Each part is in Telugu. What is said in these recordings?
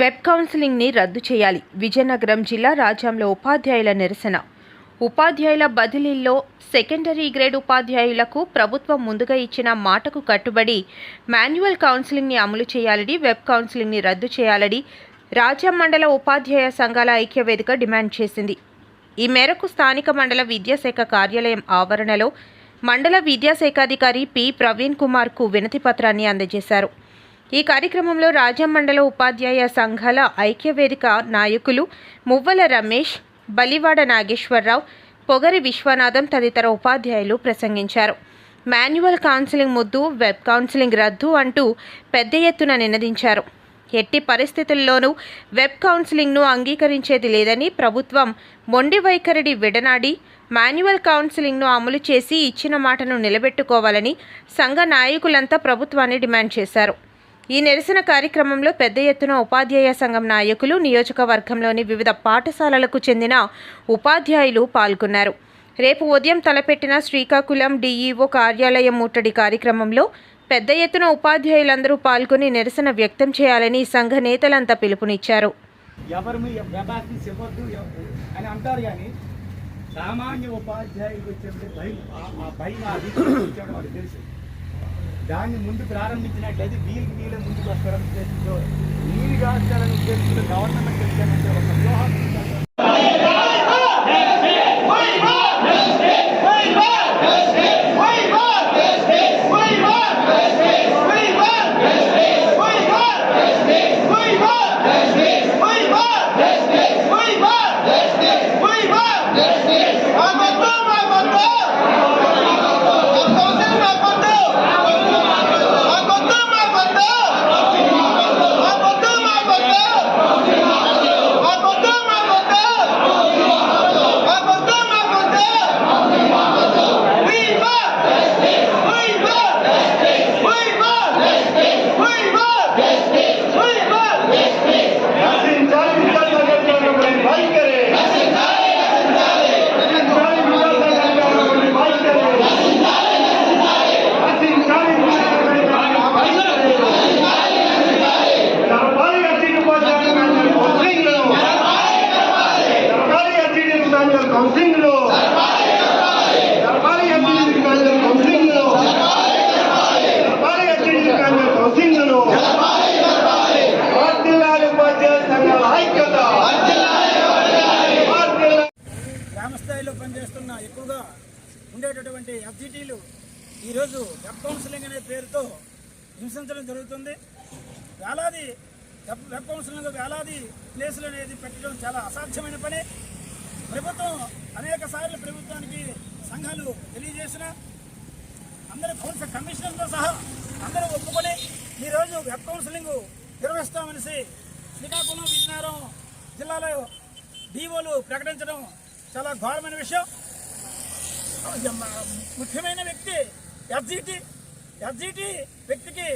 వెబ్ కౌన్సిలింగ్ని రద్దు చేయాలి. విజయనగరం జిల్లా రాజ్యంలో ఉపాధ్యాయుల నిరసన. ఉపాధ్యాయుల బదిలీల్లో సెకండరీ గ్రేడ్ ఉపాధ్యాయులకు ప్రభుత్వం ముందుగా ఇచ్చిన మాటకు కట్టుబడి మాన్యువల్ కౌన్సిలింగ్ని అమలు చేయాలని వెబ్ కౌన్సిలింగ్ని రద్దు చేయాలని రాజ్యం మండల ఉపాధ్యాయ సంఘాల ఐక్య వేదిక డిమాండ్ చేసింది. ఈ మేరకు స్థానిక మండల విద్యాశాఖ కార్యాలయం ఆవరణలో మండల విద్యాశాఖాధికారి పి. ప్రవీణ్ కుమార్కు వినతి పత్రాన్ని అందజేశారు. ఈ కార్యక్రమంలో రాజమండల ఉపాధ్యాయ సంఘాల ఐక్యవేదిక నాయకులు మువ్వల రమేష్ బలివాడ నాగేశ్వరరావు పొగరి విశ్వనాథం తదితర ఉపాధ్యాయులు ప్రసంగించారు. మాన్యువల్ కౌన్సిలింగ్ ముద్దు వెబ్ కౌన్సిలింగ్ రద్దు అంటూ పెద్ద ఎత్తున నినదించారు. ఎట్టి పరిస్థితుల్లోనూ వెబ్ కౌన్సిలింగ్ను అంగీకరించేది లేదని ప్రభుత్వం మొండి వైఖరిని విడనాడి మాన్యువల్ కౌన్సిలింగ్ను అమలు చేసి ఇచ్చిన మాటను నిలబెట్టుకోవాలని సంఘ నాయకులంతా ప్రభుత్వాన్ని డిమాండ్ చేశారు. ఈ నిరసన కార్యక్రమంలో పెద్ద ఎత్తున ఉపాధ్యాయ సంఘం నాయకులు నియోజకవర్గంలోని వివిధ పాఠశాలలకు చెందిన ఉపాధ్యాయులు పాల్గొన్నారు. రేపు ఉదయం తలపెట్టిన శ్రీకాకుళం డీఈఓ కార్యాలయం ముట్టడి కార్యక్రమంలో పెద్ద ఎత్తున ఉపాధ్యాయులందరూ పాల్గొని నిరసన వ్యక్తం చేయాలని సంఘ నేతలంతా పిలుపునిచ్చారు. ఎవరు అని అంటారు కానీ సామాన్య ఉపాధ్యాయులకు వచ్చే భయం ఆ- ఆ భయం అది వచ్చాడు వాళ్ళకి తెలుసు. దాన్ని ముందు ప్రారంభించినట్లయితే వీళ్ళకి వీళ్ళ ముందుకు వస్తారని ఉద్దేశంతో వీలు కాస్తారని ఉద్దేశంతో గవర్నమెంట్ వచ్చానంటే ఒక వ్యూహం. స్థాయిలో పనిచేస్తున్న ఎక్కువగా ఉండేటటువంటి ఎఫ్జిటీలు ఈరోజు వెబ్ కౌన్సిలింగ్ అనే పేరుతో హింసించడం జరుగుతుంది. వేలాది వెబ్ కౌన్సిలింగ్ వేలాది ప్లేసులు అనేది పెట్టడం చాలా అసాధ్యమైన పని. ప్రభుత్వం అనేక సార్లు ప్రభుత్వానికి సంఘాలు తెలియజేసిన అందరూ కౌన్సిల్ కమిషనర్తో సహా అందరూ ఒప్పుకొని ఈరోజు వెబ్ కౌన్సిలింగ్ నిర్వహిస్తామనేసి శ్రీకాకుళం విజయనగరం జిల్లాలో డీఓలు ప్రకటించడం చాలా ఘోరమైన విషయం. ముఖ్యమైన వ్యక్తి ఎఫ్జిటి. ఎఫ్జిటి వ్యక్తికి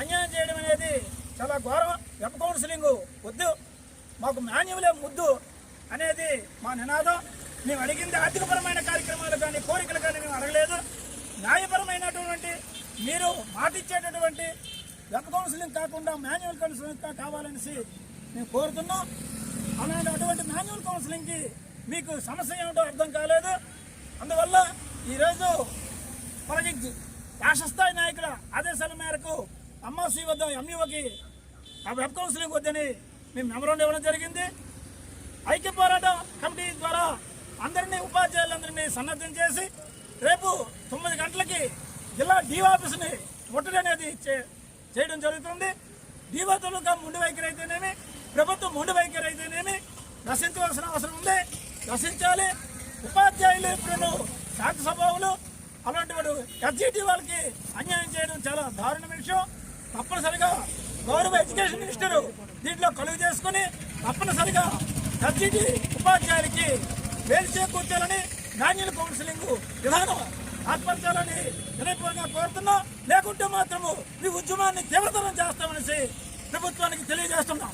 అన్యాయం చేయడం అనేది చాలా ఘోరం. వెబ్ కౌన్సిలింగ్ వద్దు. మాకు మాన్యువలే ముద్దు అనేది మా నినాదం. మేము అడిగింది ఆర్థికపరమైన కార్యక్రమాలు కానీ కోరికలు కానీ మేము అడగలేదు. న్యాయపరమైనటువంటి మీరు మాటిచ్చేటటువంటి వెబ్ కౌన్సిలింగ్ కాకుండా మాన్యువల్ కౌన్సిలింగ్ కావాలనేసి మేము కోరుతున్నాం. అలాంటి అటువంటి మాన్యువల్ కౌన్సిలింగ్కి మీకు సమస్య ఏమిటో అర్థం కాలేదు. అందువల్ల ఈరోజు మనకి రాష్ట్రస్థాయి నాయకుల ఆదేశాల మేరకు అమ్మాసి వద్ద ఎంఈఓకి ఆ వెబ్ కౌన్సిలింగ్ వద్దని మేము మెమరాండం ఇవ్వడం జరిగింది. ఐక్య పోరాటం కమిటీ ద్వారా అందరినీ ఉపాధ్యాయులందరినీ సన్నద్ధం చేసి రేపు తొమ్మిది గంటలకి జిల్లా డీఓ ఆఫీస్ని ముట్టడి అనేది చే- చేయడం జరుగుతుంది. డీఓ తాలూకా ముండి వైఖరి అయితేనేమి ప్రభుత్వం ముండి వైఖరి అయితేనేమి నశించవలసిన అవసరం ఉంది. నశించాలి. ఉపాధ్యాయులు ఇప్పుడు శాంతి స్వభావులు అలాంటి వాడు ఎస్జిటి వాళ్ళకి అన్యాయం చేయడం చాలా దారుణ విషయం. తప్పనిసరిగా గౌరవ ఎడ్యుకేషన్ మినిస్టర్ దీంట్లో కలుగు చేసుకుని తప్పనిసరిగా ఎస్జిటి ఉపాధ్యాయులకి వేలు చేకూర్చాలని మాన్యువల్ కౌన్సిలింగ్ విధానం ఆత్మహత్యాలని వినయపూర్వకంగా కోరుతున్నాం. లేకుంటే మాత్రము ఈ ఉద్యమాన్ని తీవ్రతరం చేస్తామనేసి ప్రభుత్వానికి తెలియజేస్తున్నాం.